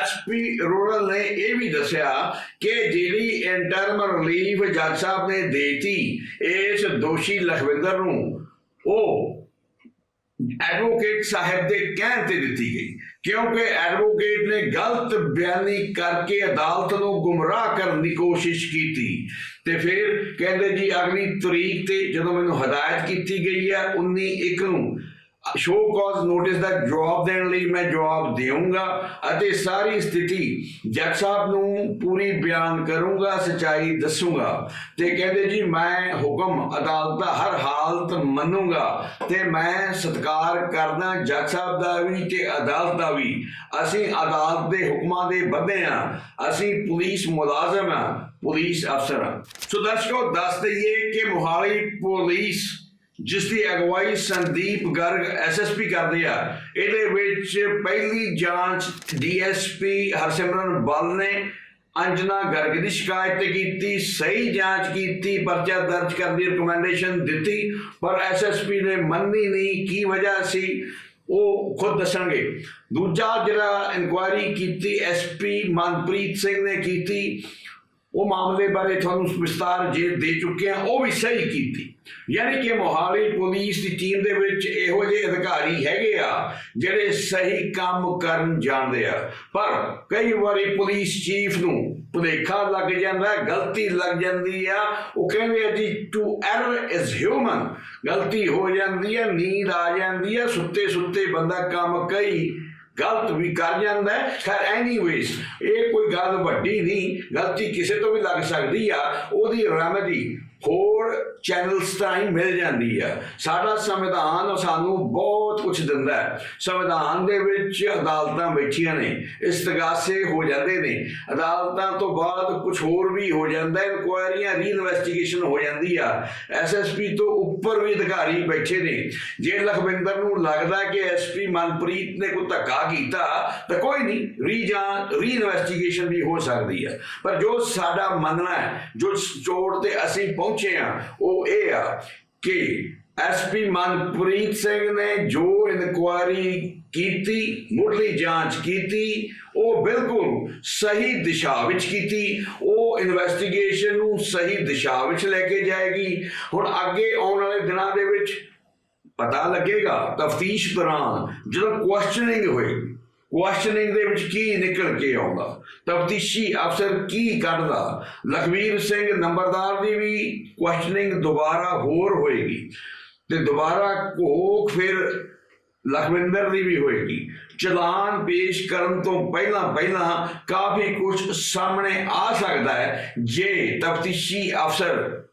ਐਸਪੀ ਰੂਰਲ ਨੇ ਇਹ ਵੀ ਦੱਸਿਆ ਕਿ ਜਿਹੜੀ ਇੰਟਰਮ ਰਿਲੀਫ ਜੱਜ ਸਾਹਿਬ ਨੇ ਦੇਤੀ ਇਸ ਦੋਸ਼ੀ ਲਖਵਿੰਦਰ ਨੂੰ, ਉਹ ਐਡਵੋਕੇਟ ਸਾਹਿਬ ਦੇ ਕਹਿਣ ਤੇ ਦਿੱਤੀ ਗਈ। ਕਿਉਂਕਿ ਐਡਵੋਕੇਟ ਨੇ ਗਲਤ ਬਿਆਨੀ ਕਰਕੇ ਅਦਾਲਤ ਨੂੰ ਗੁੰਮਰਾਹ ਕਰਨ ਦੀ ਕੋਸ਼ਿਸ਼ ਕੀਤੀ। ਤੇ ਫਿਰ ਕਹਿੰਦੇ ਜੀ ਅਗਲੀ ਤਰੀਕ ਤੇ ਜਦੋਂ ਮੈਨੂੰ ਹਦਾਇਤ ਕੀਤੀ ਗਈ ਹੈ 19 ਇੱਕ ਨੂੰ ਸ਼ੋ ਕਾਜ਼ ਨੋਟਿਸ ਦਾ ਜਵਾਬ ਦੇਣ ਲਈ ਮੈਂ ਜਵਾਬ ਦੇਵਾਂਗਾ ਅਤੇ ਸਾਰੀ ਸਥਿਤੀ ਜੱਜ ਸਾਹਿਬ ਨੂੰ ਪੂਰੀ ਬਿਆਨ ਕਰੂੰਗਾ, ਸਚਾਈ ਦੱਸੂੰਗਾ ਤੇ ਕਹਿੰਦੇ ਜੀ ਮੈਂ ਹੁਕਮ, ਅਦਾਲਤ ਦਾ ਹਰ ਹਾਲਤ ਮੰਨੂੰਗਾ ਤੇ ਮੈਂ ਸਤਿਕਾਰ ਕਰਦਾ ਜੱਜ ਸਾਹਿਬ ਦਾ ਵੀ ਤੇ ਅਦਾਲਤ ਦਾ ਵੀ। ਅਸੀਂ ਅਦਾਲਤ ਦੇ ਹੁਕਮਾਂ ਦੇ ਬੱਧੇ ਆ ਅਸੀਂ ਪੁਲਿਸ ਮੁਲਾਜ਼ਮ ਆ ਪੁਲਿਸ ਅਫਸਰ ਆ ਸੋ ਦਰਸ਼ਕੋ, ਦੱਸ ਦਈਏ ਕਿ ਮੋਹਾਲੀ ਪੁਲਿਸ ਜਿਸ ਦੀ ਅਗਵਾਈ ਸੰਦੀਪ ਗਰਗ ਐਸਐਸਪੀ ਕਰਦੇ ਆ। ਇਹਦੇ ਵਿੱਚ ਪਹਿਲੀ ਜਾਂਚ ਡੀਐਸਪੀ ਹਰਸਿਮਰਨ ਬਲ ਨੇ ਅੰਜਨਾ ਗਰਗ ਦੀ ਸ਼ਿਕਾਇਤ ਤੇ ਕੀਤੀ, ਸਹੀ ਜਾਂਚ ਕੀਤੀ, ਪਰਚਾ ਦਰਜ ਕਰਨ ਦੀ ਰეკਮੈਂਡੇਸ਼ਨ ਦਿੱਤੀ, ਪਰ ਐਸਐਸਪੀ ਨੇ ਮੰਨੀ ਨਹੀਂ, ਕੀ ਵਜ੍ਹਾ ਸੀ, ਉਹ ਖੁਦ ਦੱਸਣਗੇ ਦੂਜਾ ਜਿਹੜਾ ਇਨਕੁਆਇਰੀ ਕੀਤੀ ਐਸਪੀ ਮਨਪ੍ਰੀਤ ਸਿੰਘ ਨੇ ਕੀਤੀ, ਉਹ ਮਾਮਲੇ ਬਾਰੇ ਤੁਹਾਨੂੰ ਵਿਸਤਾਰ ਜੇ ਦੇ ਚੁੱਕੇ ਆ, ਉਹ ਵੀ ਸਹੀ ਕੀਤੀ। ਯਾਨੀ ਕਿ ਮੋਹਾਲੀ ਪੁਲਿਸ ਦੀ ਟੀਮ ਦੇ ਵਿੱਚ ਇਹੋ ਜਿਹੇ ਅਧਿਕਾਰੀ ਹੈਗੇ ਆ, ਜਿਹੜੇ ਸਹੀ ਕੰਮ ਕਰਨ ਜਾਣਦੇ ਆ। ਪਰ ਕਈ ਵਾਰੀ ਪੁਲਿਸ ਚੀਫ ਨੂੰ ਭੁਲੇਖਾ ਲੱਗ ਜਾਂਦਾ, ਗਲਤੀ ਲੱਗ ਜਾਂਦੀ ਆ। ਉਹ ਕਹਿੰਦੇ ਆ ਜੀ ਟੂ ਐਰਰ ਇਜ਼ ਹਿਊਮਨ ਗਲਤੀ ਹੋ ਜਾਂਦੀ ਹੈ ਨੀਂਦ ਆ ਜਾਂਦੀ ਹੈ ਸੁੱਤੇ ਸੁੱਤੇ ਬੰਦਾ ਕੰਮ ਕਈ ਗਲਤ ਵੀ ਕਰ ਜਾਂਦਾ ਹੈ। ਖੈਰ ਐਨੀਵੇਜ਼ ਇਹ ਕੋਈ ਗੱਲ ਵੱਡੀ ਨਹੀਂ। ਗਲਤੀ ਕਿਸੇ ਤੋਂ ਵੀ ਲੱਗ ਸਕਦੀ ਆ। ਉਹਦੀ ਰੈਮੇਡੀ ਹੋਰ ਚੈਨਲਸ ਤਾਈਂ ਮਿਲ ਜਾਂਦੀ ਆ। ਸਾਡਾ ਸੰਵਿਧਾਨ ਸਾਨੂੰ ਬਹੁਤ ਕੁਝ ਦਿੰਦਾ ਹੈ। ਸੰਵਿਧਾਨ ਦੇ ਵਿੱਚ ਅਦਾਲਤਾਂ ਬੈਠੀਆਂ ਨੇ, ਇਸਤਗਾਸੇ ਹੋ ਜਾਂਦੇ ਨੇ। ਅਦਾਲਤਾਂ ਤੋਂ ਬਾਅਦ ਕੁਝ ਹੋਰ ਵੀ ਹੋ ਜਾਂਦਾ ਹੈ ਇਨਕੁਆਇਰੀਆਂ ਰੀਇਨਵੈਸਟੀਗੇਸ਼ਨ ਹੋ ਜਾਂਦੀ ਆ। ਐਸਐਸਪੀ ਤੋਂ ਉੱਪਰ ਵੀ ਅਧਿਕਾਰੀ ਬੈਠੇ ਨੇ। ਜੇ ਲਖਵਿੰਦਰ ਨੂੰ ਲੱਗਦਾ ਕਿ ਐਸਪੀ ਮਨਪ੍ਰੀਤ ਨੇ ਕੋਈ ਧੱਕਾ ਕੀਤਾ, ਤਾਂ ਕੋਈ ਨਹੀਂ ਰੀ ਜਾਂ ਰੀਇਨਵੈਸਟੀਗੇਸ਼ਨ ਵੀ ਹੋ ਸਕਦੀ ਆ। ਪਰ ਜੋ ਸਾਡਾ ਮੰਨਣਾ ਹੈ, ਜੋ ਜੋੜ ਤੇ ਅਸੀਂ ਪਹੁੰਚੇ ਆ ਉਹ ਇਹ ਆ ਕਿ ਐਸਪੀ ਮਨਪ੍ਰੀਤ ਸਿੰਘ ਨੇ ਜੋ ਇਨਕੁਆਇਰੀ ਕੀਤੀ, ਮੁੱਢਲੀ ਜਾਂਚ ਕੀਤੀ, ਉਹ ਬਿਲਕੁਲ ਸਹੀ ਦਿਸ਼ਾ ਵਿੱਚ ਕੀਤੀ। ਉਹ ਇਨਵੈਸਟੀਗੇਸ਼ਨ ਨੂੰ ਸਹੀ ਦਿਸ਼ਾ ਵਿੱਚ ਲੈ ਕੇ ਜਾਏਗੀ। ਹੁਣ ਅੱਗੇ ਆਉਣ ਵਾਲੇ ਦਿਨਾਂ ਦੇ ਵਿੱਚ ਪਤਾ ਲੱਗੇਗਾ ਤਫਤੀਸ਼ ਦੌਰਾਨ ਜਦੋਂ ਕੁਐਸਚਨਿੰਗ ਹੋਏਗੀ। ਕੁਐਸਚਨਿੰਗ ਦੇ ਵਿੱਚ ਕੀ ਨਿਕਲ ਕੇ ਆਉਂਦਾ? ਤਫਤੀਸ਼ੀ ਅਫਸਰ ਕੀ ਕੱਢਦਾ ਲਖਵੀਰ ਸਿੰਘ ਨੰਬਰਦਾਰ ਦੀ ਵੀ ਕੁਐਸਚਨਿੰਗ ਦੁਬਾਰਾ ਹੋਰ ਹੋਏਗੀ ਤੇ ਦੁਬਾਰਾ ਘੋਖ ਫਿਰ ਲਖਵਿੰਦਰ ਦੀ ਵੀ ਹੋਏਗੀ। ਚਲਾਨ ਪੇਸ਼ ਕਰਨ ਤੋਂ ਪਹਿਲਾਂ ਪਹਿਲਾਂ ਕਾਫੀ ਕੁਝ ਸਾਹਮਣੇ ਆ ਸਕਦਾ ਹੈ ਜੇ ਤਫਤੀਸ਼ੀ ਅਫਸਰ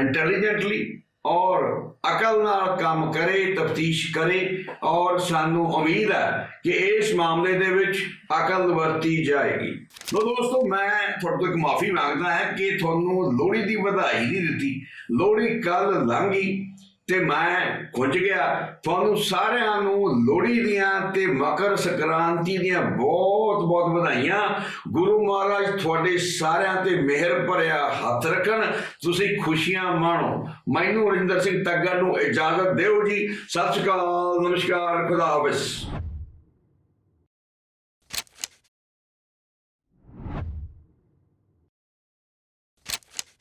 ਇੰਟੈਲੀਜੈਂਟਲੀ ਔਰ ਅਕਲ ਨਾਲ ਕੰਮ ਕਰੇ, ਤਫਤੀਸ਼ ਕਰੇ ਔਰ ਸਾਨੂੰ ਉਮੀਦ ਹੈ ਕਿ ਇਸ ਮਾਮਲੇ ਦੇ ਵਿੱਚ ਅਕਲ ਵਰਤੀ ਜਾਏਗੀ। ਲੋ ਦੋਸਤੋ, ਮੈਂ ਤੁਹਾਡੇ ਤੋਂ ਇੱਕ ਮਾਫੀ ਮੰਗਦਾ ਹਾਂ ਕਿ ਤੁਹਾਨੂੰ ਲੋਹੜੀ ਦੀ ਵਧਾਈ ਨਹੀਂ ਦਿੱਤੀ। ਲੋਹੜੀ ਕੱਲ ਲੰਘੀ ਤੇ ਮੈਂ ਖੁੰਝ ਗਿਆ। ਤੁਹਾਨੂੰ ਸਾਰਿਆਂ ਨੂੰ ਲੋਹੜੀ ਦੀਆਂ ਤੇ ਮਕਰ ਸੰਕ੍ਰਾਂਤੀ ਦੀਆਂ ਬਹੁਤ ਬਹੁਤ ਵਧਾਈਆਂ। ਗੁਰੂ ਮਹਾਰਾਜ ਤੁਹਾਡੇ ਸਾਰਿਆਂ ਤੇ ਮਿਹਰ ਭਰਿਆ ਹੱਥ ਰੱਖਣ। ਤੁਸੀਂ ਖੁਸ਼ੀਆਂ ਮਾਣੋ। ਮੈਨੂੰ ਰਿੰਦਰ ਸਿੰਘ ਤੱਗਰ ਨੂੰ ਇਜਾਜ਼ਤ ਦਿਓ ਜੀ। ਸਤਿ ਸ਼੍ਰੀ ਅਕਾਲ। ਨਮਸਕਾਰ। ਖੁਦਾ ਹਾਫਿਜ਼।